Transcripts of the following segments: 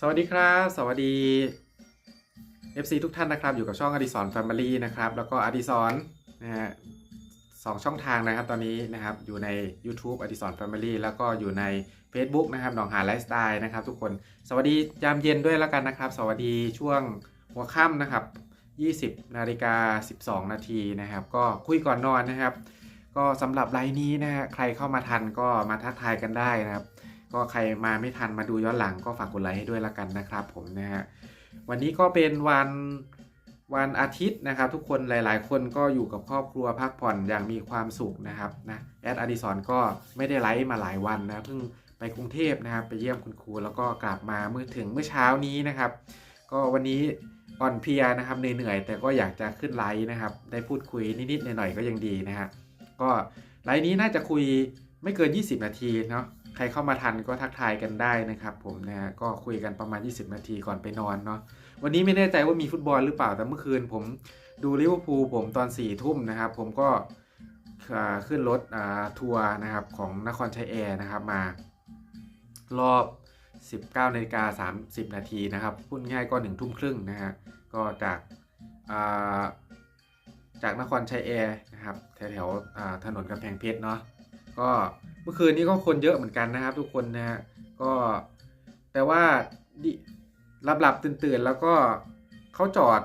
สวัสดีครับ สวัสดี FC ทุกท่านนะครับ อยู่กับช่องอดิสรแฟมิลี่นะครับ แล้วก็อดิสรนะฮะสองช่องทางนะครับตอนนี้นะครับ อยู่ใน YouTube อดิสรแฟมิลี่แล้วก็อยู่ใน Facebook นะครับหนองหาไลฟ์สไตล์นะครับ ทุกคนสวัสดียามเย็นด้วยแล้วกันนะครับ สวัสดีช่วงหัวค่ำนะครับ 20นาฬิกา12 นาทีนะครับ ก็คุยก่อนนอนนะครับ ก็สำหรับไลน์นี้นะฮะใครเข้ามาทันก็มาทักทายกันได้นะครับ ก็ใครมาไม่ทันมาดูย้อนหลังก็ฝากกดไลค์ให้ด้วยละกันนะครับผมนะฮะวันนี้ก็เป็นวันวันอาทิตย์นะครับ ทุกคนหลาย ๆ คนก็อยู่กับครอบครัวพักผ่อนอย่างมีความสุขนะครับนะแอดอดิสรก็ไม่ได้ไลฟ์มาหลายวันนะเพิ่งไปกรุงเทพนะครับ ไปเยี่ยมคุณครูแล้วก็กลับมาเมื่อถึงเมื่อเช้านี้นะครับ ก็วันนี้อ่อนเพลียนะครับเหนื่อยๆแต่ก็อยากจะขึ้นไลฟ์นะครับ ได้พูดคุยนิดๆหน่อยๆก็ยังดีนะฮะก็ไลฟ์นี้น่าจะคุยไม่เกิน 20 นาทีเนาะ ใครเข้ามาทันก็ทักทายกันได้นะครับ ผมนะฮะก็คุยกันประมาณ 20 นาทีก่อนไปนอนเนาะวันนี้ไม่แน่ใจว่ามีฟุตบอลหรือเปล่าแต่เมื่อคืนผมดูลิเวอร์พูลผมตอน4ี่ทุ่มนะครับผมก็ขึ้นรถทัวร์นะครับของนครชัยแอร์นะครับมารอบ 19นาฬิกา30 นาทีนะครับพูดง่ายก็1ทุ่มครึ่งนะฮะก็จากาจากนครชัยแอร์นะครับแถวๆถนนกำแพงเพชรเนาะก็ มื่อคืนนี้ก็คนเยอะเหมือนกันนะครับ ทุกคนนะฮะก็แต่ว่าหลับหลับตื่นตื่นแล้วก็เขาจอด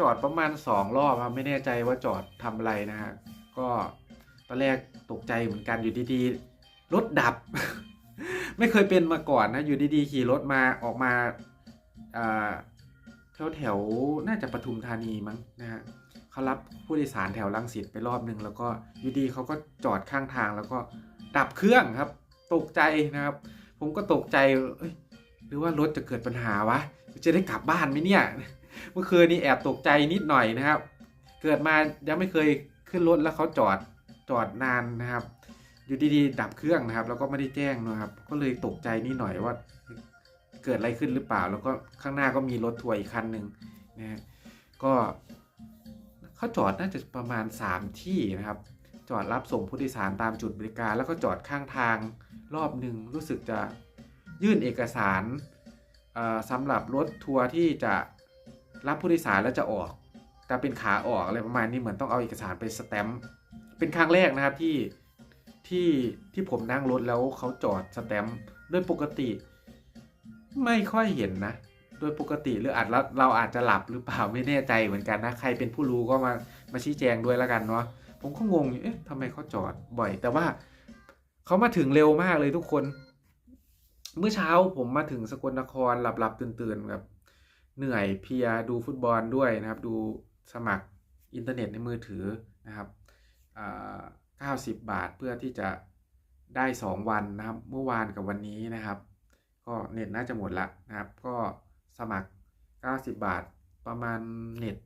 จอดประมาณสองรอบครับไม่แน่ใจว่าจอดทำอะไรนะฮะก็ตอนแรกตกใจเหมือนกันอยู่ดีๆรถดับ ไม่เคยเป็นมาก่อนนะอยู่ดีๆขี่รถมาออกมาแถวแถวๆน่าจะปทุมธานีมั้งนะฮะเขารับผู้โดยสารแถวลังสิตไปรอบนึง แล้วก็อยู่ดีเขาก็จอดข้างทางแล้วก็ ดับเครื่องครับ ตกใจนะครับ ผมก็ตกใจหรือว่ารถจะเกิดปัญหาวะ จะได้กลับบ้านไหมเนี่ย เมื่อคืนนี้แอบตกใจนิดหน่อยนะครับ เกิดมายังไม่เคยขึ้นรถแล้วเขาจอดจอดนานนะครับ อยู่ดีๆ ดับเครื่องนะครับ แล้วก็ไม่ได้แจ้งนะครับ ก็เลยตกใจนิดหน่อยว่า เกิดอะไรขึ้นหรือเปล่า แล้วก็ข้างหน้าก็มีรถทัวร์อีกคันหนึ่งนะก็เขาจอดน่าจะประมาณ 3 ที่นะครับ จอดรับส่งผู้โดยสารตามจุดบริการ แล้วก็จอดข้างทางรอบหนึ่งรู้สึกจะยื่นเอกสารสำหรับรถทัวร์ที่จะรับผู้โดยสารแล้วจะออก แต่เป็นขาออกอะไรประมาณนี้เหมือนต้องเอาเอกสารไปสแตมป์เป็นครั้งแรกนะครับที่ที่ที่ผมนั่งรถแล้วเขาจอดสแตมป์โดยปกติ ไม่ค่อยเห็นนะ โดยปกติหรืออาจเราเราอาจจะหลับหรือเปล่าไม่แน่ใจเหมือนกันนะ ใครเป็นผู้รู้ก็มามาชี้แจงด้วยแล้วกันเนาะ ผมก็งงอยู่เอ๊ะทำไมเขาจอดบ่อย แต่ว่าเขามาถึงเร็วมากเลยทุกคน เมื่อเช้าผมมาถึงสกลนครหลับหลับตื่นตื่นๆแบบเหนื่อยเพียดูฟุตบอลด้วยนะครับ ดูสมัครอินเทอร์เน็ตในมือถือนะครับอ่า90 บาทเพื่อที่จะได้ 2 วันนะครับ เมื่อวานกับวันนี้นะครับ ก็เน็ตน่าจะหมดละนะครับ ก็สมัคร 90 บาทประมาณเน็ต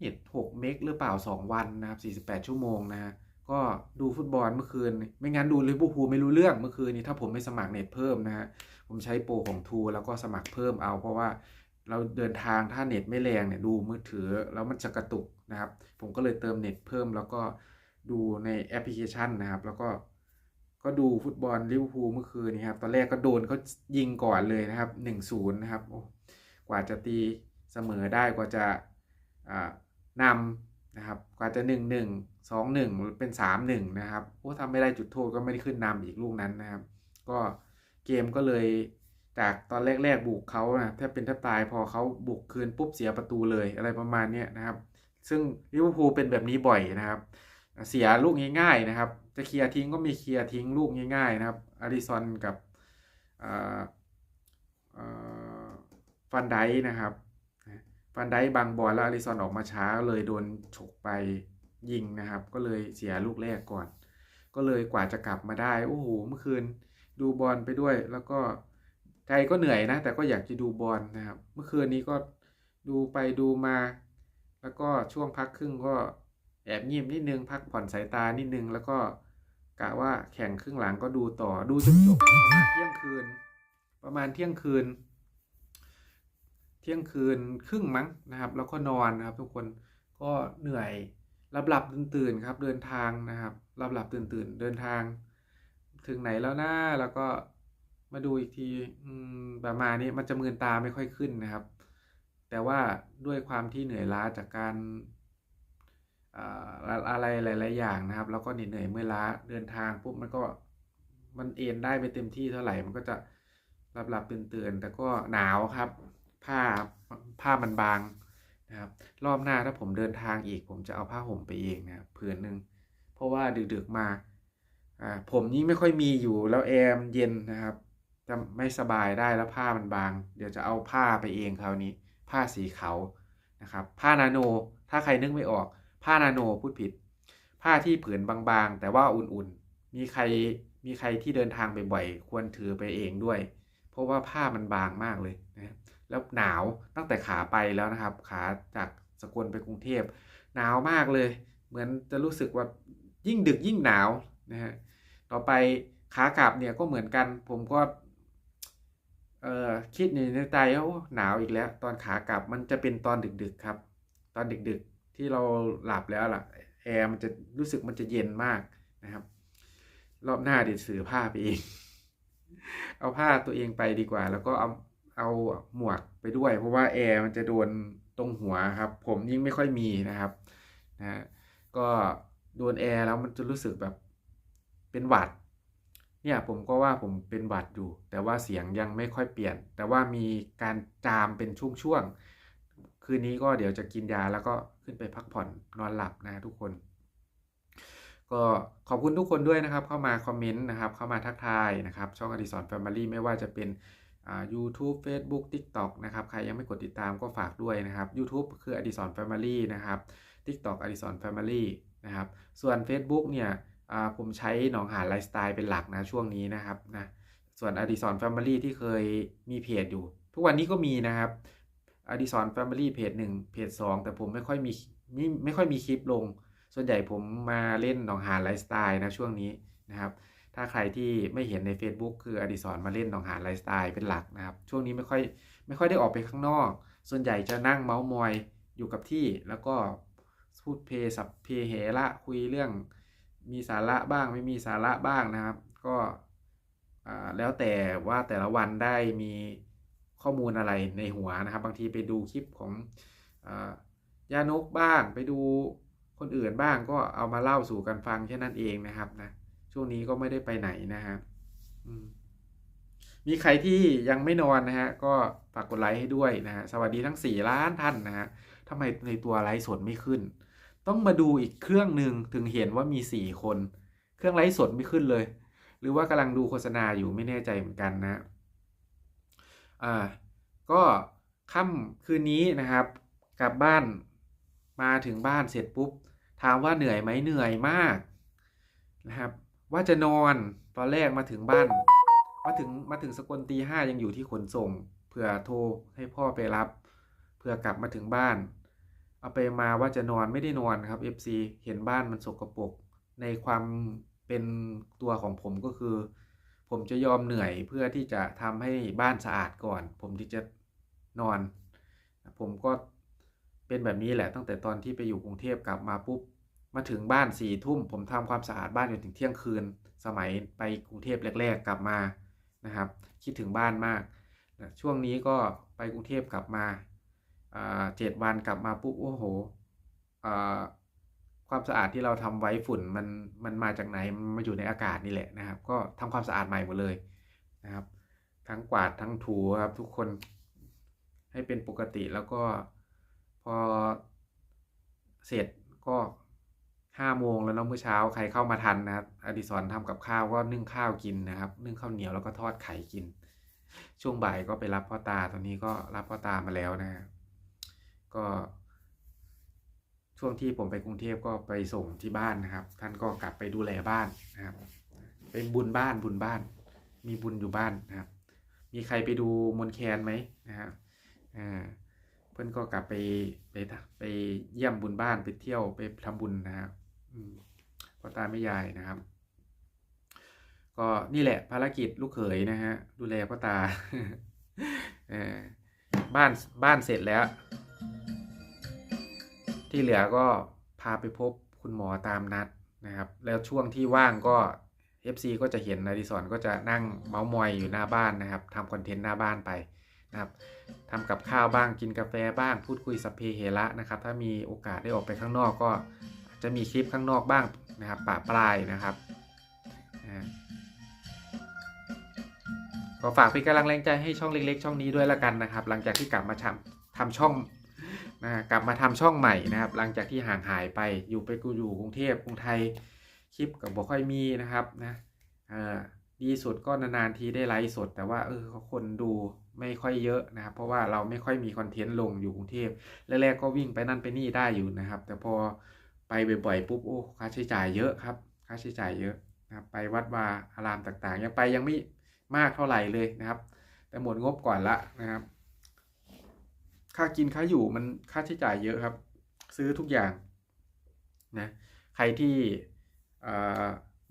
เน็ต6เมกหรือเปล่า 2 วันนะครับ 48 ชั่วโมงนะฮะก็ดูฟุตบอลเมื่อคืน ไม่งั้นดูลิเวอร์พูลไม่รู้เรื่องเมื่อคืนนี้ถ้าผมไม่สมัครเน็ตเพิ่มนะฮะผมใช้โปรของทูแล้วก็สมัครเพิ่มเอาเพราะว่าเราเดินทางถ้าเน็ตไม่แรงเนี่ยดูมือถือแล้วมันจะกระตุกนะครับ ผมก็เลยเติมเน็ตเพิ่มแล้วก็ดูในแอปพลิเคชันนะครับ แล้วก็ก็ดูฟุตบอลลิเวอร์พูลเมื่อคืนนี้ครับ ตอนแรกก็โดนเขายิงก่อนเลยนะครับ1-0นะครับกว่าจะตีเสมอได้กว่าจะอ่า นำนะครับกว่าจะ 1-1 2-1เป็น 3-1 นะครับโอ้ทำไม่ได้จุดโทษก็ไม่ได้ขึ้นนำอีกลูกนั้นนะครับ ก็เกมก็เลยจากตอนแรกๆบุกเขานะแทบเป็นแทบตายพอเขาบุกคืนปุ๊บเสียประตูเลยอะไรประมาณนี้นะครับ ซึ่งลิเวอร์พูลเป็นแบบนี้บ่อยนะครับ เสียลูกง่ายๆนะครับ จะเคลียร์ทิ้งก็มีเคลียร์ทิ้งลูกง่ายๆนะครับอาริซอนกับฟันไดนะครับ ฟันไดค์บางบอลแล้วอาริซอนออกมาช้าเลยโดนฉกไปยิงนะครับ ก็เลยเสียลูกแรกก่อน ก็เลยกว่าจะกลับมาได้โอ้โหเมื่อคืนดูบอลไปด้วย แล้วก็ใจก็เหนื่อยนะ แต่ก็อยากจะดูบอลนะครับ เมื่อคืนนี้ก็ดูไปดูมา แล้วก็ช่วงพักครึ่งก็แอบงีบนิดนึงพักผ่อนสายตานิดนึง แล้วก็กะว่าแข่งครึ่งหลังก็ดูต่อดูจนจบประมาณเที่ยงคืน ประมาณเที่ยงคืน เที่ยงคืนครึ่งมั้งนะครับ แล้วก็นอนนะครับ ทุกคนก็เหนื่อยหลับหลับตื่นตื่นครับ เดินทางนะครับหลับหลับตื่นตื่นเดินทาง ถึงไหนแล้วนะแล้วก็มาดูอีกทีประมาณนี้มันจะมืนตาไม่ค่อยขึ้นนะครับ แต่ว่าด้วยความที่เหนื่อยล้าจากการอะไรหลาย ๆ อย่างนะครับ แล้วก็เหนื่อยเมื่อยล้าเดินทางปุ๊บมันก็มันเอ็นได้ไปเต็มที่เท่าไหร่มันก็จะหลับหลับตื่นตื่นแต่ก็หนาวครับ ผ้าผ้ามันบางนะครับ รอบหน้าถ้าผมเดินทางอีก ผมจะเอาผ้าห่มไปเองนะผืนหนึ่งเพราะว่าดึกๆมาอ่าผมยิ่งไม่ค่อยมีอยู่แล้วแอร์มันเย็นนะครับจะไม่สบายได้แล้วผ้ามันบาง เดี๋ยวจะเอาผ้าไปเองคราวนี้ ผ้าสีขาวนะครับ ผ้านาโน ถ้าใครนึกไม่ออก ผ้านาโนพูดผิด ผ้าที่ผืนบางๆ แต่ว่าอุ่นๆ มีใครมีใครที่เดินทางบ่อยๆควรถือไปเองด้วย เพราะว่าผ้ามันบางมากเลยนะแล้วหนาวตั้งแต่ขาไปแล้วนะครับ ขาจากสกลไปกรุงเทพหนาวมากเลย เหมือนจะรู้สึกว่ายิ่งดึกยิ่งหนาวนะฮะต่อไปขากลับเนี่ยก็เหมือนกัน ผมก็เอ่อคิดในใจว่าหนาวอีกแล้ว ตอนขากลับมันจะเป็นตอนดึกๆครับ ตอนดึกๆที่เราหลับแล้วล่ะแอร์มันจะรู้สึกมันจะเย็นมากนะครับ รอบหน้าเดี๋ยวซื้อผ้าไปเอง เอาผ้าตัวเองไปดีกว่า แล้วก็เอาเอาหมวกไปด้วย เพราะว่าแอร์มันจะโดนตรงหัวครับ ผมยิ่งไม่ค่อยมีนะครับนะก็โดนแอร์แล้วมันจะรู้สึกแบบเป็นหวัด เนี่ยผมก็ว่าผมเป็นหวัดอยู่ แต่ว่าเสียงยังไม่ค่อยเปลี่ยน แต่ว่ามีการจามเป็นช่วงๆคืนนี้ก็เดี๋ยวจะกินยาแล้วก็ขึ้นไปพักผ่อนนอนหลับนะทุกคน ก็ขอบคุณทุกคนด้วยนะครับ เข้ามาคอมเมนต์นะครับ เข้ามาทักทายนะครับ ช่องอดิสรแฟมิลี่ไม่ว่าจะเป็นอ่า YouTube Facebook TikTok นะครับ ใครยังไม่กดติดตามก็ฝากด้วยนะครับ YouTube คืออดิสรแฟมิลี่นะครับ TikTok อดิสรแฟมิลี่นะครับ ส่วน Facebook เนี่ยอ่าผมใช้หนองหานไลฟ์สไตล์เป็นหลักนะช่วงนี้นะครับนะส่วนอดิสรแฟมิลี่ที่เคยมีเพจอยู่ ทุกวันนี้ก็มีนะครับอดิสรแฟมิลี่เพจหนึ่งเพจสองแต่ผมไม่ค่อยมีไม่ไม่ค่อยมีคลิปลง ส่วนใหญ่ผมมาเล่นหนองหานไลฟ์สไตล์นะช่วงนี้นะครับถ้าใครที่ไม่เห็นใน Facebook คืออดิสรมาเล่นหนองหานไลฟ์สไตล์เป็นหลักนะครับ ช่วงนี้ไม่ค่อยไม่ค่อยได้ออกไปข้างนอก ส่วนใหญ่จะนั่งเมาส์มอยอยู่กับที่แล้วก็พูดเพสับเพเหระคุยเรื่องมีสาระบ้างไม่มีสาระบ้างนะครับ ก็แล้วแต่ว่าแต่ละวันได้มีข้อมูลอะไรในหัวนะครับ บางทีไปดูคลิปของอ่ายานกบ้าง ไปดู คนอื่นบ้างก็เอามาเล่าสู่กันฟังแค่นั้นเองนะครับนะช่วงนี้ก็ไม่ได้ไปไหนนะฮะอืมมีใครที่ยังไม่นอนนะฮะก็ฝากกดไลค์ให้ด้วยนะฮะสวัสดีทั้ง 4 ล้านท่านนะฮะทำไมในตัวไลฟ์สดไม่ขึ้น ต้องมาดูอีกเครื่องหนึ่งถึงเห็นว่ามี 4 คน เครื่องไลฟ์สดไม่ขึ้นเลย หรือว่ากำลังดูโฆษณาอยู่ไม่แน่ใจเหมือนกันนะอ่าก็ค่ำคืนนี้นะครับ กลับบ้านมาถึงบ้านเสร็จปุ๊บ ถามว่าเหนื่อยไหมเหนื่อยมากนะครับ ว่าจะนอนตอนแรกมาถึงบ้าน มาถึงมาถึงสกลตีห้ายังอยู่ที่ขนส่งเผื่อโทรให้พ่อไปรับเผื่อกลับมาถึงบ้าน เอาไปมาว่าจะนอนไม่ได้นอนครับ FC เห็นบ้านมันสกปรกในความเป็นตัวของผมก็คือ ผมจะยอมเหนื่อยเพื่อที่จะทำให้บ้านสะอาดก่อน ผมที่จะนอน ผมก็ เป็นแบบนี้แหละตั้งแต่ตอนที่ไปอยู่กรุงเทพกลับมาปุ๊บมาถึงบ้านสี่ทุ่มผมทำความสะอาดบ้านจนถึงเที่ยงคืน สมัยไปกรุงเทพแรก ๆ กลับมานะครับ คิดถึงบ้านมากนะช่วงนี้ก็ไปกรุงเทพกลับมาเจ็ดวันกลับมาปุ๊บโอ้โหความสะอาดที่เราทำไว้ฝุ่นมันมันมาจากไหนมันมาอยู่ในอากาศนี่แหละนะครับ ก็ทำความสะอาดใหม่หมดเลยนะครับ ทั้งกวาดทั้งถูครับทุกคนให้เป็นปกติแล้วก็ พอเสร็จก็ห้าโมงแล้วเนาะเมื่อเช้าใครเข้ามาทันนะครับอดิศรทำกับข้าวก็นึ่งข้าวกินนะครับ นึ่งข้าวเหนียวแล้วก็ทอดไข่กิน ช่วงบ่ายก็ไปรับพ่อตาตอนนี้ก็รับพ่อตามาแล้วนะก็ ช่วงที่ผมไปกรุงเทพก็ไปส่งที่บ้านนะครับ ท่านก็กลับไปดูแลบ้านนะครับ เป็นบุญบ้านบุญบ้าน มีบุญอยู่บ้านนะครับ มีใครไปดูมนแคนไหมนะครับอ่า เพื่อนก็กลับไปไปไปเยี่ยมบุญบ้านไปเที่ยวไปทำบุญนะครับพ่อตาแม่ยายนะครับ ก็นี่แหละภารกิจลูกเขยนะฮะดูแลพ่อตาบ้านบ้านเสร็จแล้ว ที่เหลือก็พาไปพบคุณหมอตามนัดนะครับ แล้วช่วงที่ว่างก็ FC ก็จะเห็นอดิศรก็จะนั่งเมาส์มอยอยู่หน้าบ้านนะครับทำคอนเทนต์หน้าบ้านไป นะครับทำกับข้าวบ้างกินกาแฟบ้าง พูดคุยสัพเพเหระนะครับ ถ้ามีโอกาสได้ออกไปข้างนอกก็จะมีคลิปข้างนอกบ้างนะครับปะปลายนะครับก็ฝากเป็นกำลังแรงใจให้ช่องเล็กๆ ช่องนี้ด้วยละกันนะครับ หลังจากที่กลับมาทำทำช่องนะกลับมาทำช่องใหม่นะครับ หลังจากที่ห่างหายไปอยู่ไปกูอยู่กรุงเทพกรุงไทยคลิปกับบ่ค่อยมีนะครับนะดีสุดก็นานๆทีได้ไลฟ์สด แต่ว่าเออคนดู ไม่ค่อยเยอะนะครับ เพราะว่าเราไม่ค่อยมีคอนเทนต์ลงอยู่กรุงเทพแรกๆก็วิ่งไปนั่นไปนี่ได้อยู่นะครับ แต่พอไปบ่อยๆปุ๊บโอ้ค่าใช้จ่ายเยอะครับ ค่าใช้จ่ายเยอะนะครับ ไปวัดวาอารามต่างๆ ยังไปยังไม่มากเท่าไหร่เลยนะครับ แต่หมดงบก่อนละนะครับ ค่ากินค่าอยู่มันค่าใช้จ่ายเยอะครับ ซื้อทุกอย่างนะใครที่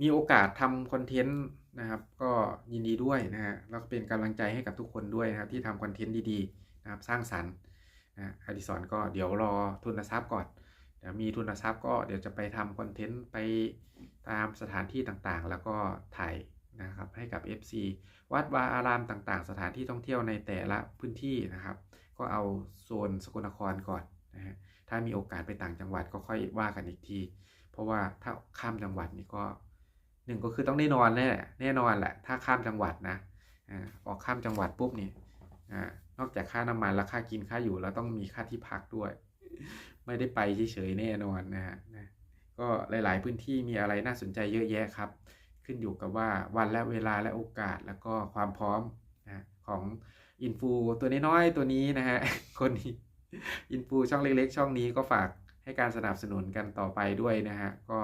มีโอกาสทำคอนเทนต์ นะครับ ก็ยินดีด้วยนะฮะแล้วก็เป็นกำลังใจให้กับทุกคนด้วยนะครับที่ทำคอนเทนต์ดีๆนะครับสร้างสรรค์นะอดิศรก็เดี๋ยวรอทุนทรัพย์ก่อนเดี๋ยวมีทุนทรัพย์ก็เดี๋ยวจะไปทำคอนเทนต์ไปตามสถานที่ต่างๆ แล้วก็ถ่ายนะครับให้กับ FC วัดวาอารามต่างๆ สถานที่ท่องเที่ยวในแต่ละพื้นที่นะครับ ก็เอาโซนสกลนครก่อนนะฮะถ้ามีโอกาสไปต่างจังหวัดก็ค่อยว่ากันอีกที เพราะว่าถ้าข้ามจังหวัดนี่ก็ หนึ่งก็คือต้องได้นอนแน่แน่นอนแหละถ้าข้ามจังหวัดนะอ่าออกข้ามจังหวัดปุ๊บนี่อ่านอกจากค่าน้ำมันแล้วค่ากินค่าอยู่แล้วต้องมีค่าที่พักด้วย ไม่ได้ไปเฉยๆแน่นอนนะฮะนะก็หลาย ๆ พื้นที่มีอะไรน่าสนใจเยอะแยะครับ ขึ้นอยู่กับว่าวันและเวลาและโอกาสแล้วก็ความพร้อมนะของอินฟูตัวน้อยๆตัวนี้นะฮะคนนี้อินฟูช่องเล็ก ๆ ช่องนี้ก็ฝากให้การสนับสนุนกันต่อไปด้วยนะฮะก็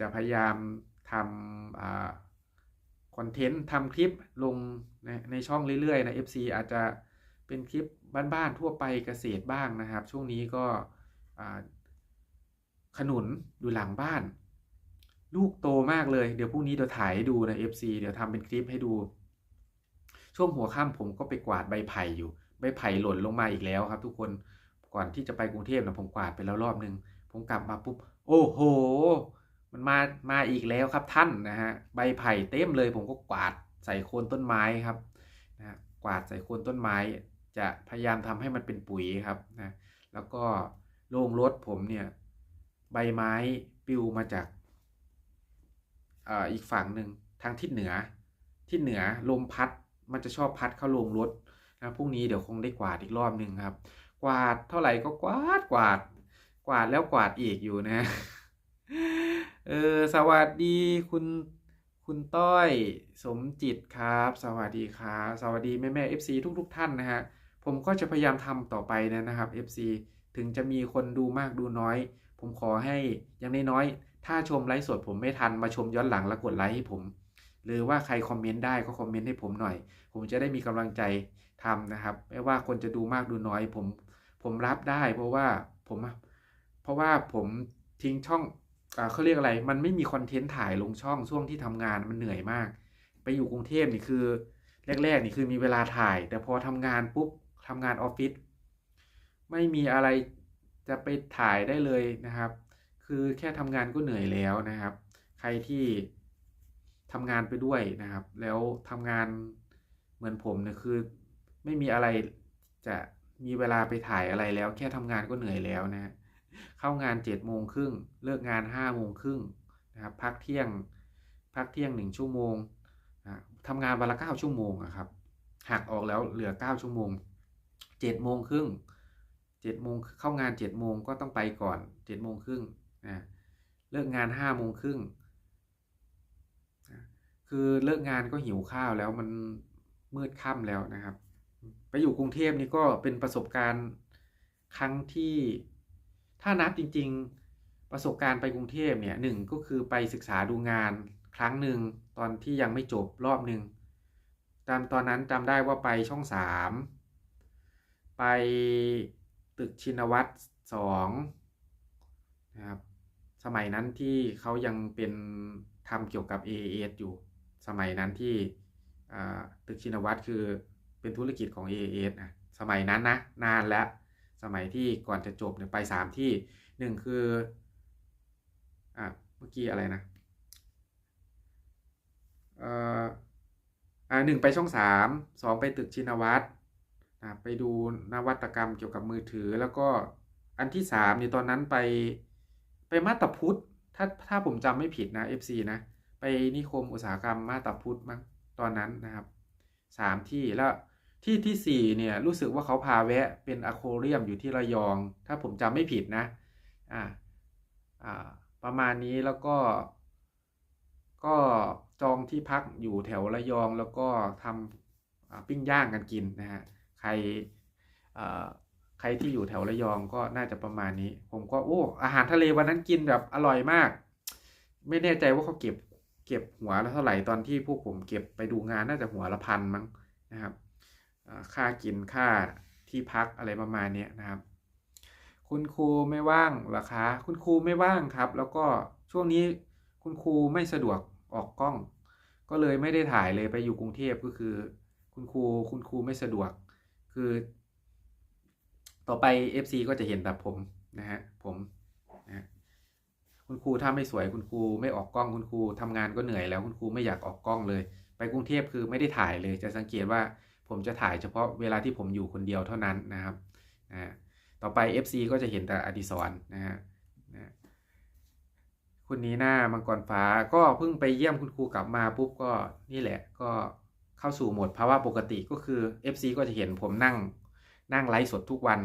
จะพยายามทำคอนเทนต์ทำคลิปลงในในช่องเรื่อยๆนะ FC อาจจะเป็นคลิปบ้านๆทั่วไปเกษตรบ้างนะครับ ช่วงนี้ก็ขนุนอยู่หลังบ้าน ลูกโตมากเลยเดี๋ยวพรุ่งนี้เดี๋ยวถ่ายให้ดูนะ FC เดี๋ยวทำเป็นคลิปให้ดู ช่วงหัวค่ำผมก็ไปกวาดใบไผ่อยู่ ใบไผ่หล่นลงมาอีกแล้วครับ ทุกคนก่อนที่จะไปกรุงเทพนะผมกวาดไปแล้วรอบนึง ผมกลับมาปุ๊บ โอ้โห มันมามาอีกแล้วครับท่านนะฮะใบไผ่เต็มเลยผมก็กวาดใส่โคนต้นไม้ครับนะฮะกวาดใส่โคนต้นไม้ จะพยายามทำให้มันเป็นปุ๋ยครับนะแล้วก็โล่งรถผมเนี่ยใบไม้ปลิวมาจากเอ่ออีกฝั่งหนึ่งทางทิศเหนือทิศเหนือลมพัดมันจะชอบพัดเข้าโรงรถนะพรุ่งนี้เดี๋ยวคงได้กวาดอีกรอบหนึ่งครับ กวาดเท่าไหร่ก็กวาดกวาด กวาดแล้วกวาดอีกอยู่นะ เออสวัสดีคุณคุณต้อยสมจิตครับ สวัสดีครับสวัสดีแม่แม่ FC ทุกทุกๆท่านนะฮะผมก็จะพยายามทำต่อไปนะครับ FC ถึงจะมีคนดูมากดูน้อย ผมขอให้อย่างน้อยๆถ้าชมไลฟ์สดผมไม่ทันมาชมย้อนหลังแล้วกดไลค์ให้ผม หรือว่าใครคอมเมนต์ได้ก็คอมเมนต์ให้ผมหน่อย ผมจะได้มีกำลังใจทำนะครับ ไม่ว่าคนจะดูมากดูน้อย ผมผมรับได้ เพราะว่าผมเพราะว่าผมทิ้งช่อง เขาเรียกอะไร มันไม่มีคอนเทนต์ถ่ายลงช่องช่วงที่ทำงานมันเหนื่อยมาก ไปอยู่กรุงเทพนี่คือ แรกๆนี่คือมีเวลาถ่าย แต่พอทำงานปุ๊บทำงานออฟฟิศไม่มีอะไรจะไปถ่ายได้เลยนะครับ คือแค่ทำงานก็เหนื่อยแล้วนะครับ ใครที่ทำงานไปด้วยนะครับ แล้วทำงานเหมือนผมเนี่ยคือ ไม่มีอะไรจะมีเวลาไปถ่ายอะไรแล้ว แค่ทำงานก็เหนื่อยแล้วนะฮะ เข้างานเจ็ดโมงครึ่งเลิกงานห้าโมงครึ่งนะครับพักเที่ยงพักเที่ยงหนึ่งชั่วโมงนะทำงานวันละเก้าชั่วโมงอะครับหักออกแล้วเหลือเก้าชั่วโมงเจ็ดโมงครึ่งเจ็ดโมงเข้างานเจ็ดโมงก็ต้องไปก่อนเจ็ดโมงครึ่งนะเลิกงานห้าโมงครึ่งคือเลิกงานก็หิวข้าวแล้วมันมืดค่ำแล้วนะครับ ไปอยู่กรุงเทพนี่ก็เป็นประสบการณ์ครั้งที่ ถ้านับจริง ๆ ประสบการณ์ไปกรุงเทพเนี่ยหนึ่งก็คือไปศึกษาดูงานครั้งหนึ่งตอนที่ยังไม่จบรอบหนึ่งจำตอนนั้นจำได้ว่าไปช่องสามไปตึกชินวัตรสองนะครับสมัยนั้นที่เขายังเป็นทำเกี่ยวกับ AAS อยู่ สมัยนั้นที่ตึกชินวัตรคือเป็นธุรกิจของ AAS นะสมัยนั้นนะนานแล้ว สมัยที่ก่อนจะจบเนี่ยไปสามที่หนึ่งคืออะเมื่อกี้อะไรนะเอ่ออ่าหนึ่งไปช่องสามสองไปตึกชินวัตรไปดูนวัตกรรมเกี่ยวกับมือถือ แล้วก็อันที่สามเนี่ตอนนั้นไปไปมาตาพุทธถ้าถ้าผมจำไม่ผิดนะ FC นะไปนิคมอุตสาหกรรมมาตาพุทธมั้งตอนนั้นนะครับสามที่แล้ว ที่ที่สี่เนี่ย รู้สึกว่าเขาพาแวะเป็นอะโคเรียมอยู่ที่ระยอง ถ้าผมจำไม่ผิดนะอ่าอ่าประมาณนี้แล้วก็ ก็จองที่พักอยู่แถวระยองแล้วก็ทำปิ้งย่างกันกินนะฮะใครอ่าใครที่อยู่แถวระยองก็น่าจะประมาณนี้ ผมก็โอ้อาหารทะเลวันนั้นกินแบบอร่อยมาก ไม่แน่ใจว่าเขาเก็บเก็บหัวและเท่าไหร่ตอนที่พวกผมเก็บไปดูงานน่าจะหัวละพันมั้งนะครับ ค่ากินค่าที่พักอะไรประมาณนี้นะครับ คุณครูไม่ว่างหรอคะคุณครูไม่ว่างครับ แล้วก็ช่วงนี้คุณครูไม่สะดวกออกกล้อง ก็เลยไม่ได้ถ่ายเลยไปอยู่กรุงเทพก็คือ คุณครูคุณครูไม่สะดวก คือ ต่อไป FC ก็จะเห็นแบบผมนะฮะผมนะฮะคุณครูถ้าไม่สวยคุณครูไม่ออกกล้องคุณครูทำงานก็เหนื่อยแล้วคุณครูไม่อยากออกกล้องเลย ไปกรุงเทพคือไม่ได้ถ่ายเลยจะสังเกตว่า ผมจะถ่ายเฉพาะเวลาที่ผมอยู่คนเดียวเท่านั้นนะครับนะต่อไป FC ก็จะเห็นแต่อดิศรนะฮะนะคุณนีหน้ามังกรฟ้าก็เพิ่งไปเยี่ยมคุณครูกลับมาปุ๊บก็นี่แหละก็เข้าสู่โหมดภาวะปกติก็คือ FC ก็จะเห็นผมนั่งนั่งไลฟ์สดทุกวัน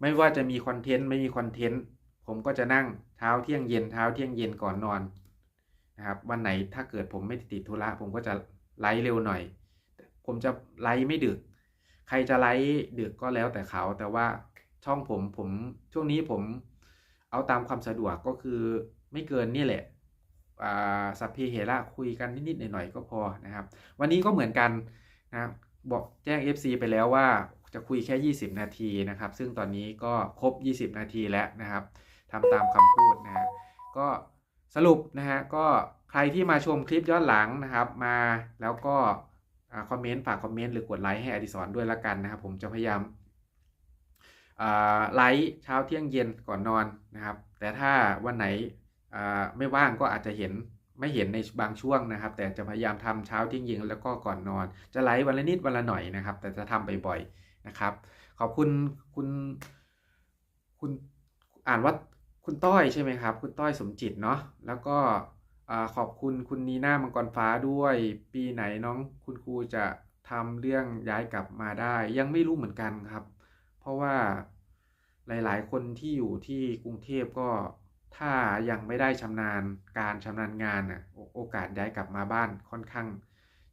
ไม่ว่าจะมีคอนเทนต์ไม่มีคอนเทนต์ผมก็จะนั่งเช้าเที่ยงเย็นเช้าเที่ยงเย็นก่อนนอนนะครับวันไหนถ้าเกิดผมไม่ติดธุระผมก็จะไลฟ์เร็วหน่อย ผมจะไลฟ์ไม่ดึก ใครจะไลฟ์ดึกก็แล้วแต่เขา แต่ว่าช่องผมผมช่วงนี้ผมเอาตามความสะดวกก็คือไม่เกินนี่แหละสัพเพเหระคุยกันนิดๆหน่อยๆก็พอนะครับ วันนี้ก็เหมือนกันนะครับบอกแจ้ง FC ไปแล้วว่าจะคุยแค่ 20 นาทีนะครับ ซึ่งตอนนี้ก็ครบ 20 นาทีแล้วนะครับทำตามคำพูดนะฮะก็สรุปนะฮะก็ใครที่มาชมคลิปย้อนหลังนะครับ มาแล้วก็ คอมเมนต์ฝากคอมเมนต์หรือกดไลค์ให้อดิศรด้วยละกันนะครับ ผมจะพยายามไลค์เช้าเที่ยงเย็นก่อนนอนนะครับ แต่ถ้าวันไหนไม่ว่างก็อาจจะเห็นไม่เห็นในบางช่วงนะครับ แต่จะพยายามทำเช้าเที่ยงเย็นแล้วก็ก่อนนอน จะไลค์วันละนิดวันละหน่อยนะครับ แต่จะทำบ่อยๆนะครับ ขอบคุณคุณคุณอ่านว่าคุณต้อยใช่ไหมครับ คุณต้อยสมจิตเนาะแล้วก็ ขอบคุณคุณนีน่ามังกรฟ้าด้วย ปีไหนน้องคุณครูจะทำเรื่องย้ายกลับมาได้ ยังไม่รู้เหมือนกันครับ เพราะว่าหลาย ๆ คนที่อยู่ที่กรุงเทพก็ถ้ายังไม่ได้ชำนาญการชำนาญงานน่ะโอโอกาสย้ายกลับมาบ้านค่อนข้าง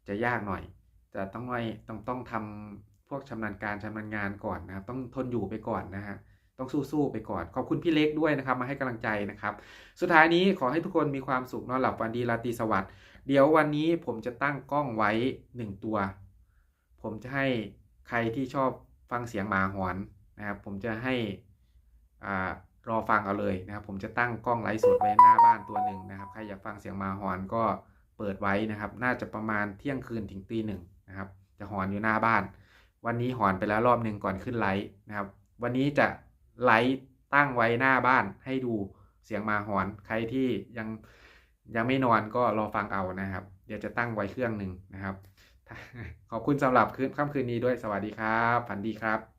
จะยากหน่อยแต่ต้องไม่ต้องต้องทำพวกชำนาญการชำนาญงานก่อนนะครับ ต้องทนอยู่ไปก่อนนะฮะ ต้องสู้ๆไปก่อน ขอบคุณพี่เล็กด้วยนะครับ มาให้กำลังใจนะครับ สุดท้ายนี้ขอให้ทุกคนมีความสุขนอนหลับฝันดีราตรีสวัสดิ์เดี๋ยววันนี้ผมจะตั้งกล้องไว้หนึ่งตัว ผมจะให้ใครที่ชอบฟังเสียงหมาหอนนะครับ ผมจะให้อ่ารอฟังเอาเลยนะครับ ผมจะตั้งกล้องไลฟ์สดไว้หน้าบ้านตัวหนึ่งนะครับ ใครอยากฟังเสียงหมาหอนก็เปิดไว้นะครับ น่าจะประมาณเที่ยงคืนถึงตีหนึ่งนะครับ จะหอนอยู่หน้าบ้าน วันนี้หอนไปแล้วรอบหนึ่งก่อนขึ้นไลฟ์นะครับ วันนี้จะ ไลท์ตั้งไว้หน้าบ้านให้ดูเสียงมาหอน ใครที่ยังยังไม่นอนก็รอฟังเอานะครับ เดี๋ยวจะตั้งไว้เครื่องหนึ่งนะครับ ขอบคุณสำหรับคืนค่ำคืนนี้ด้วยสวัสดีครับ ฝันดีครับ